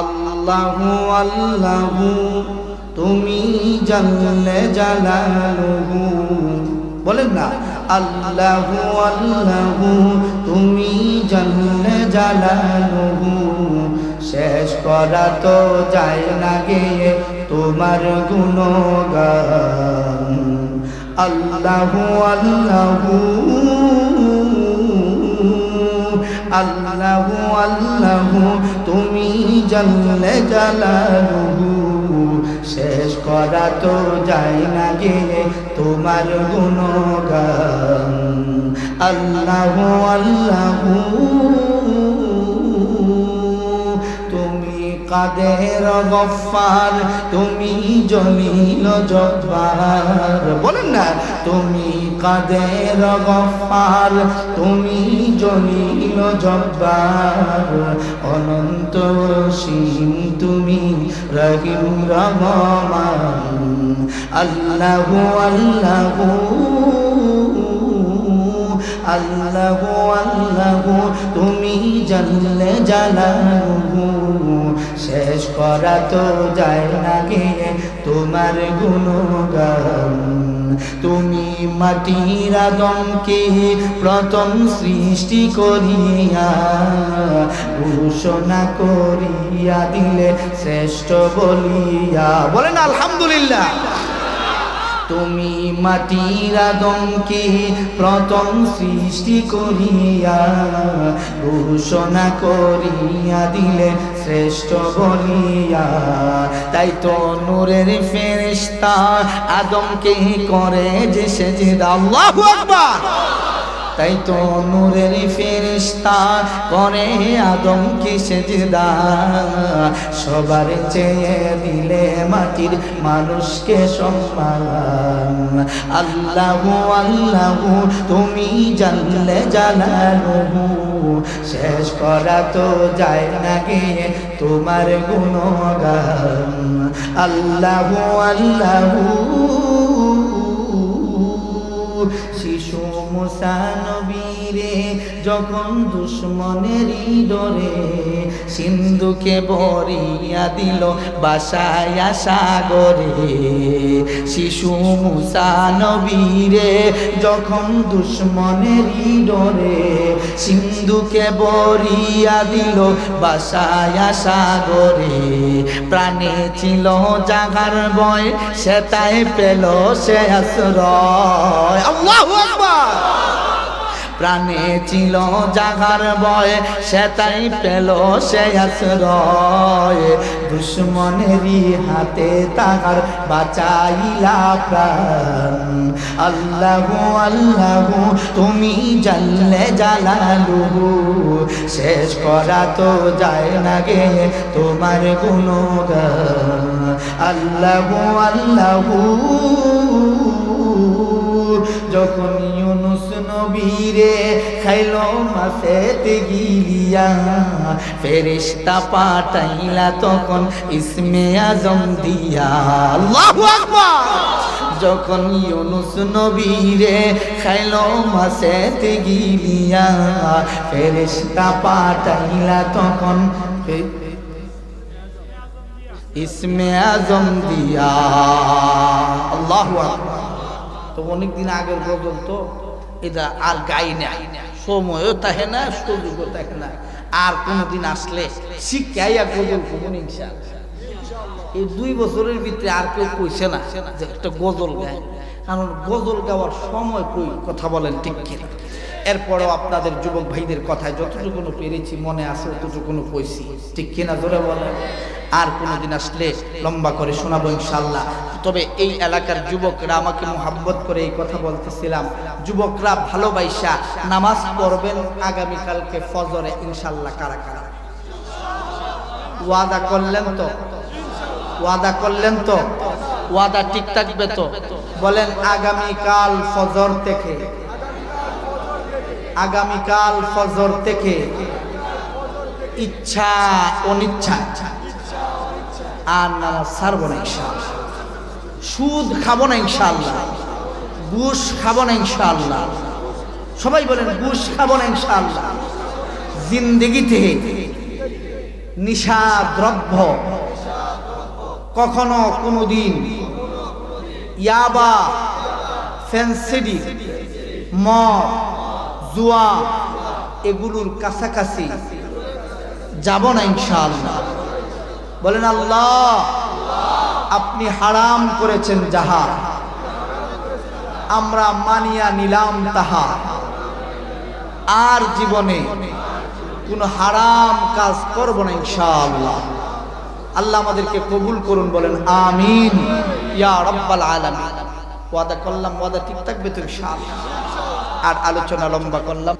আল্লাহু আল্লাহু, তুমি জানলে জালালুহু। বলেন না, আল্লাহু আল্লাহু, তুমি জানলে জালালুহু। শেষ করা তো যায় না গে তোমার গুণগান। আল্লাহু আল্লাহু আল্লাহু আল্লাহু, তুমি জানলে জালালু শেষ করা তো যায় না গে তোমার গুণগান। আল্লাহু আল্লাহু। কাদের গফার তুমি জলিল জব্বার বলেন না, তুমি কাদের গফার তুমি জলিল জব্বার অনন্ত সীম তুমি রহিম রহমান। আল্লাহু আল্লাহু, আল্লাহ আল্লাহ। তুমি জানলে শেষ করা তো যায় না গে তোমার গুণগান। তুমি মাটির আদমকে প্রথম সৃষ্টি করিয়া ঘোষণা করিয়া দিলে শ্রেষ্ঠ বলিয়া। বলেন আলহামদুলিল্লাহ। তুমি মাটির আদমকে প্রথম সৃষ্টি করিয়া ঘোষণা করিয়া দিলে শ্রেষ্ঠ বলিয়া। তাই তো নূরের ফেরিস্তা আদমকে করে যে যে আল্লাহু আকবার! তাই তো নূরের ফেরিস্তা করে আদমকে সেজদা। সবার চেয়ে দিলে মাটির মানুষকে সম্মান। আল্লাহু আল্লাহু, তুমি জানলে জানালু শেষ করা তো যায় না গে তোমার গুণগান। আল্লাহু আল্লাহু নবীরে, যখন দুশ্মনেরই ডরে সিন্ধুকে বরিয়া দিল বাসায় সাগরে শিশু মুসা নবীরে, যখন দুশ্মনেরই ডরে সিন্ধুকে বরিয়া দিল বাসায় সাগরে প্রাণে ছিল জাগার বয় সে তাই পেল সে আশ্রয়। আল্লাহু প্রাণে ছিল জাগার বয় সে তাই পেল সে আশ্রয়। দুশ্মনেরই হাতে তাহার বাঁচাইলা প্রাণ। আল্লাহ আল্লাহ, তুমি জানলে জালালু। শেষ করা তো যায় না গে তোমার গুণগান। আল্লাহ আল্লাহ। যখন ইউনুস নবীরে খাইল মাসেতে গিলিয়া ফেরেশতা পাঠাইলা তখন ইসমে আজম দিয়া। আল্লাহু আকবার! যখন ইউনুস নবীরে খাইল মাসেতে গিলিয়া ফেরেশতা পাঠাইলা তখন ইসমে আজম দিয়া। আল্লাহু আকবার! তো অনেকদিন আগের গজল তো, এটা আর গাই না। সময়ও থাকে না, সুযোগও থাকে না। আর কোনোদিন আসলে শিক্ষাইয়া গজল কমন এই দুই বছরের ভিতরে আর কেউ কইছে না যে একটা গজল গায়। কারণ গজল গাওয়ার সময় কই, কথা বলেন ঠিক কিনা? এরপরেও আপনাদের যুবক ভাইদের কথায় যতটুকু পেরেছি, মনে আছে অতটুকু কইছি ঠিক কিনা ধরে বলেন? আর কোনোদিন আসলে লম্বা করে শোনাবো ইনশাল্লাহ তবে এই এলাকার যুবকরা আমাকে মোহাব্বত করে এই কথা বলতেছিলাম। যুবকরা ভালোবাসা নামাজ পড়বেন আগামীকালকে ফজরে ইনশাল্লাহ কারা কারা? ওয়াদা করলেন তো? ওয়াদা করলেন তো? ওয়াদা ঠিক থাকবে তো? বলেন, আগামীকাল ফজর থেকে আগামীকাল ফজর থেকে ইচ্ছা, অনিচ্ছা, আর নামাজ ছাড়বো না ইনশাআল্লাহ। সুদ খাব না ইনশাআল্লাহ। ঘুষ খাব না ইনশাআল্লাহ। সবাই বলেন, ঘুষ খাব না ইনশাআল্লাহ। জিন্দেগিতে নিশা দ্রব্য কখনো কোনোদিন ইয়াবা, ফেন্সিডি, মদ জুয়া, এগুলোর কাছাকাছি যাব না ইনশাআল্লাহ। বলেন, আল্লাহ, আপনি হারাম করেছেন যাহা। আমরা মানিয়া নিলাম তাহা। আর জীবনে কোনো হারাম কাজ করব না ইনশাআল্লাহ। আল্লাহ আমাদেরকে কবুল করুন, বলেন, আমিন। ইয়া রব্বাল আলামিন। ওয়াদা করলাম, ওয়াদা ঠিক থাকবে তো ইনশাআল্লাহ। আর আলোচনা লম্বা করলাম।